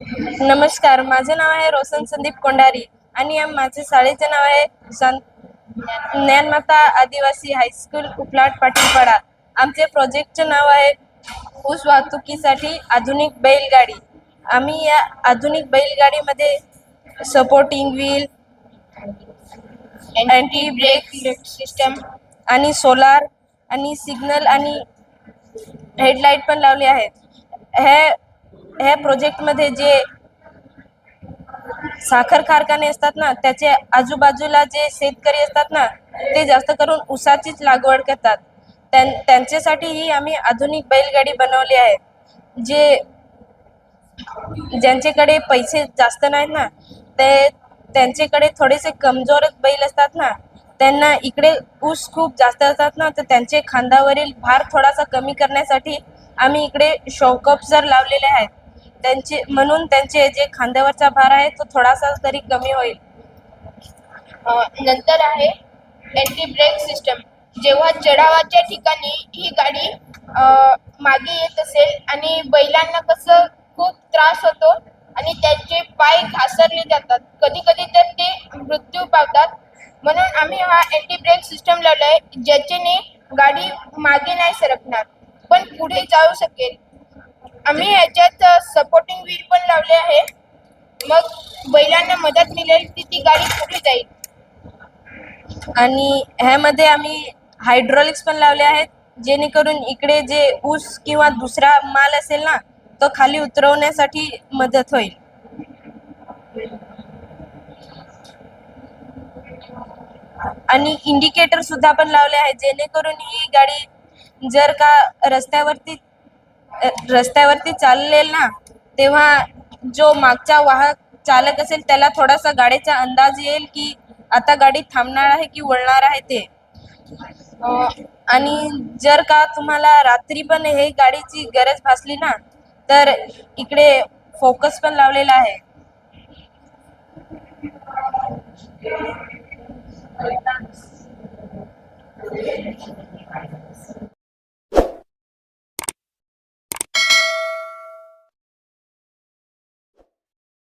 नमस्कार माझे नाव आहे रोशन संदीप कोंडारी आणि माझे शाळेचे नाव आहे ज्ञानमाता आदिवासी हायस्कूल उपलाट पाटीलपाडा. आमचे प्रोजेक्टचे नाव आहे ऊस वाहतुकीसाठी आधुनिक बैलगाडी. आम्ही या आधुनिक बैलगाडीमध्ये supporting wheel anti brake system आणि सोलार आणि सिग्नल आणि हेडलाईट पण लावले आहेत. हे ह्या प्रोजेक्टमध्ये जे साखर कारखाने असतात ना त्याच्या आजूबाजूला जे शेतकरी असतात ना ते जास्त करून ऊसाचीच लागवड करतात. त्यां त्यांच्यासाठीही आम्ही आधुनिक बैलगाडी बनवली आहे. जे ज्यांच्याकडे पैसे जास्त नाहीत ना ते त्यांच्याकडे थोडेसे कमजोरच बैल असतात ना त्यांना इकडे ऊस खूप जास्त असतात ना तर त्यांचे खांद्यावरील भार थोडासा कमी करण्यासाठी आम्ही इकडे शॉकअप्सर लावलेले आहेत त्यांचे म्हणून त्यांचे जे खांद्यावरचा भार आहे तो थोडासा तरी कमी होईल. नंतर आहे अँटी ब्रेक सिस्टम जेव्हा चढावाच्या ठिकाणी ही गाडी मागे येत असेल आणि बैलांना कसं खूप त्रास होतो आणि त्यांचे पाय घासरले जातात कधी कधी तर ते मृत्यू पावतात. म्हणून आम्ही हा अँटी ब्रेक सिस्टम लावलाय ज्याच्याने गाडी मागे नाही सरकणार पण पुढे जाऊ शकेल. आम्ही याच्यात सपोर्टिंग व्हील पण लावले आहे. मग बैलांना मदत मिळेल की ती गाडी पुढे जाईल. आणि ह्यामध्ये आम्ही हायड्रॉलिक्स पण लावले आहेत जेणेकरून इकडे जे ऊस किंवा दुसरा माल असेल ना तो खाली उतरवण्यासाठी मदत होईल. आणि इंडिकेटर सुद्धा पण लावले आहेत जेणेकरून ही गाडी जर का रस्त्यावरती रस्त्यावरती चाललेल ना तेव्हा जो मागचा वाहक चालक असेल त्याला थोडासा गाडीचा अंदाज येईल की आता गाडी थांबणार आहे की वळणार आहे ते. आणि जर का तुम्हाला रात्री पण हे गाडीची गरज भासली ना तर इकडे फोकस पण लावलेला आहे.